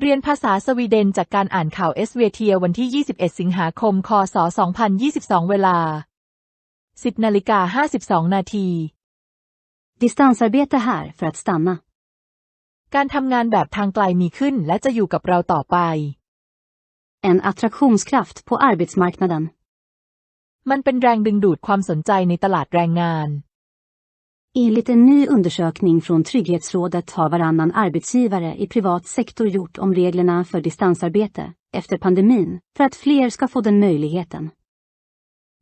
เรียนภาษาสวีเดนจากการอ่านข่าวเอสเวเทียวันที่ 21 สิงหาคม คศ 2022 เวลา 10นาฬิกา52 นาที Distansarbete här för att stanna. การทำงานแบบทางไกลมีขึ้นและจะอยู่กับเราต่อไป En attraktionskraft på arbetsmarknaden. มันเป็นแรงดึงดูดความสนใจในตลาดแรงงาน Enligt en ny undersökning från Trygghetsrådet har varannan arbetsgivare i privat sektor gjort om reglerna för distansarbete efter pandemin för att fler ska få den möjligheten.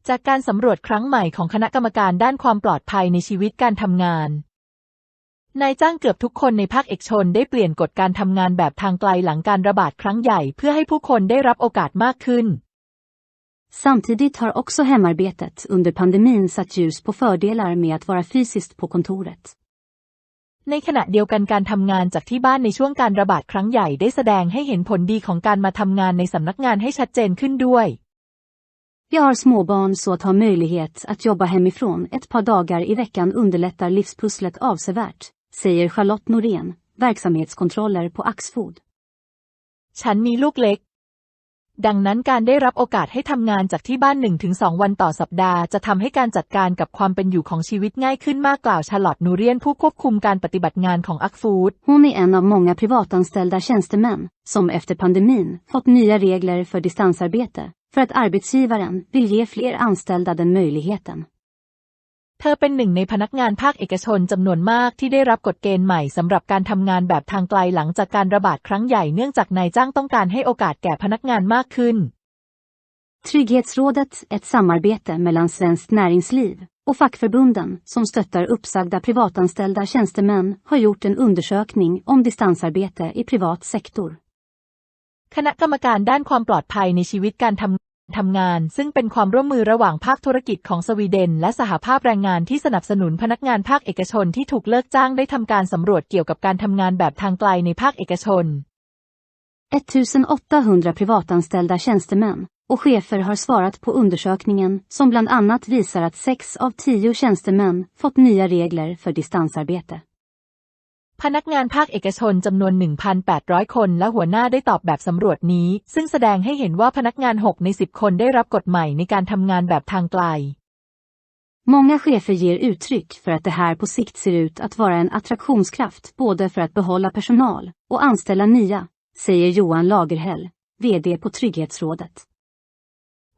จากการสำรวจครั้งใหม่ของคณะกรรมการด้านความปลอดภัยในชีวิตการทำงาน นายจ้างเกือบทุกคนในภาคเอกชนได้เปลี่ยนกฎการทำงานแบบทางไกลหลังการระบาดครั้งใหญ่เพื่อให้ผู้คนได้รับโอกาสมากขึ้น Samtidigt har också hemarbetet under pandemin satt ljus på fördelar med att vara fysiskt på kontoret. ในขณะเดียวกันการทำงานจากที่บ้านในช่วงการระบาดครั้งใหญ่ได้แสดงให้เห็นผลดีของการมาทำงานในสำนักงานให้ชัดเจนขึ้นด้วย Jag har småbarn så att ha möjlighet att jobba hemifrån ett par dagar i veckan underlättar livspusslet avsevärt, säger Charlotte Norén, verksamhetskontroller på Axfood. ฉันมีลูกเล็ก ดังนั้นการได้รับโอกาสให้ทำงานจากที่บ้าน 1-2 วันต่อสัปดาห์ จะทำให้การจัดการกับความเป็นอยู่ของชีวิตง่ายขึ้นมากกล่าวชาร์ลอตนูเรียนผู้ควบคุมการปฏิบัติงานของอักฟูด Hon är en av många privatanställda tjänstemän som efter pandemin fått nya regler för distansarbete för att arbetsgivaren vill ge fler anställda den möjligheten. เธอเป็นหนึ่งในพนักงานภาคเอกชนจำนวนมากที่ได้รับกฎเกณฑ์ใหม่สำหรับการทำงานแบบทางไกลหลังจากการระบาดครั้งใหญ่เนื่องจากนายจ้างต้องการให้โอกาสแก่พนักงานมากขึ้น Trygghetsrådet, ett samarbete mellan Svenskt Näringsliv och fackförbunden som stöttar uppsagda privatanställda tjänstemän har gjort en undersökning om distansarbete i privat sektor. คณะกรรมการด้านความปลอดภัยในชีวิตการทำ ทำงาน ซึ่งเป็นความร่วมมือระหว่างภาคธุรกิจของสวีเดน และสหภาพแรงงานที่สนับสนุนพนักงานภาคเอกชนที่ถูกเลิกจ้างได้ทำการสำรวจเกี่ยวกับการทำงานแบบทางไกลในภาคเอกชน1800 privatanställda tjänstemän och chefer har svarat på undersökningen som bland annat visar att 6 av 10 tjänstemän fått nya regler för distansarbete. พนักงานภาคเอกชนจำนวน 1,800 คนและหัวหน้าได้ตอบแบบสำรวจนี้ ซึ่งแสดงให้เห็นว่าพนักงาน 6 ใน 10 คนได้รับกฎใหม่ในการทำงานแบบทางไกล Många chefer ger uttryck för att det här på sikt ser ut att vara en attraktionskraft både för att behålla personal och anställa nya, säger Johan Lagerhäll, VD på Trygghetsrådet.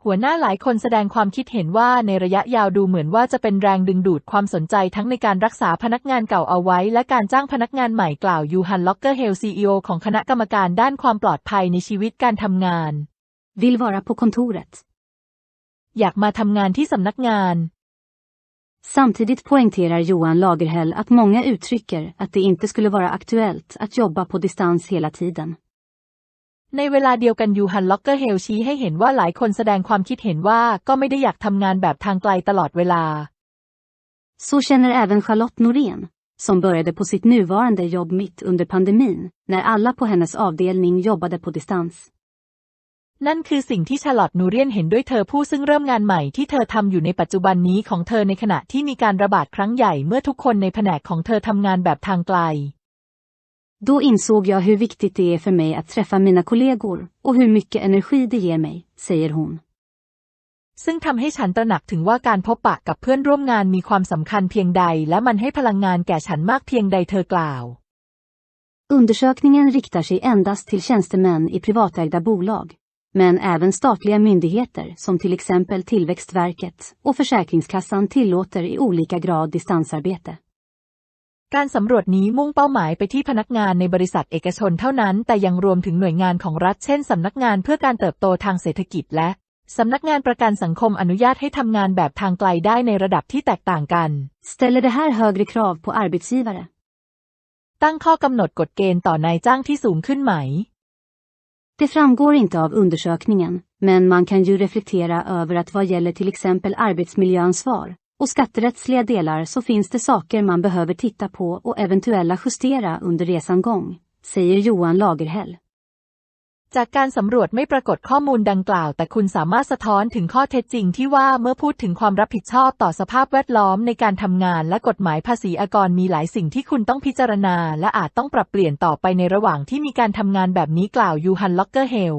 หัวหน้าหลายคนแสดงความคิดเห็นว่าในระยะยาวดูเหมือนว่าจะเป็นแรงดึงดูดความสนใจทั้งในการรักษาพนักงานเก่าเอาไว้ และการจ้างพนักงานใหม่กล่าวยูฮันล็อกเกอร์เฮลซีอของคณะกรรมการด้านความปลอดภัยในชีวิตการทำงาน Vill vara på kontoret. อยากมาทำงานที่สำนักงาน Samtidigt poängterar Johan Lagerhäll att många uttrycker att det inte skulle vara aktuellt att jobba på distans hela tiden. ในเวลาเดียวกันยูฮันล็อกเกอร์เฮลชี้ให้เห็นว่าหลายคนแสดงความคิดเห็นว่าก็ไม่ได้อยากทำงานแบบทางไกลตลอดเวลา Så känner även Charlotte Norén, som började på sitt nuvarande jobb mitt under pandemin, när alla på hennes avdelning jobbade på distans. นั่นคือสิ่งที่ชาร์ลอตนูเรียนเห็นด้วยเธอผู้ซึ่งเริ่มงานใหม่ที่เธอทำอยู่ในปัจจุบันนี้ของเธอในขณะที่มีการระบาดครั้งใหญ่เมื่อทุกคนในแผนกของเธอทำงานแบบทางไกล Då insåg jag hur viktigt det är för mig att träffa mina kollegor och hur mycket energi det ger mig, säger hon. ซึ่งทำให้ฉันตระหนักถึงว่าการพบปะกับเพื่อนร่วมงานมีความสำคัญเพียงใด และมันให้พลังงานแก่ฉันมากเพียงใดเธอกล่าว Undersökningen riktar sig endast till tjänstemän i privatägda bolag, men även statliga myndigheter som till exempel Tillväxtverket och Försäkringskassan tillåter i olika grad distansarbete. การสำรวจนี้มุ่งเป้าหมายไปที่พนักงานในบริษัทเอกชนเท่านั้น แต่ยังรวมถึงหน่วยงานของรัฐ เช่น สำนักงานเพื่อการเติบโตทางเศรษฐกิจและ สำนักงานประกันสังคมอนุญาตให้ทำงานแบบทางไกลได้ในระดับที่แตกต่างกัน Ställer det här högre krav på arbetsgivare? ตั้งข้อกำหนดกฎเกณฑ์ต่อนายจ้างที่สูงขึ้นไหม Det framgår inte av undersökningen, men man kan ju reflektera över att vad gäller till exempel arbetsmiljöansvar och skatterättsliga delar så finns det saker man behöver titta på och eventuella justera under resan gång, säger Johan Lagerhäll. จากการสำรวจไม่ปรากฏข้อมูลดังกล่าว แต่คุณสามารถสะท้อนถึงข้อเท็จจริงที่ว่าเมื่อพูดถึงความรับผิดชอบต่อสภาพแวดล้อมในการทำงานและกฎหมายภาษีอากรมีหลายสิ่งที่คุณต้องพิจารณา และอาจต้องปรับเปลี่ยนต่อไปในระหว่างที่มีการทำงานแบบนี้กล่าวยูฮันล็อกเกอร์เฮล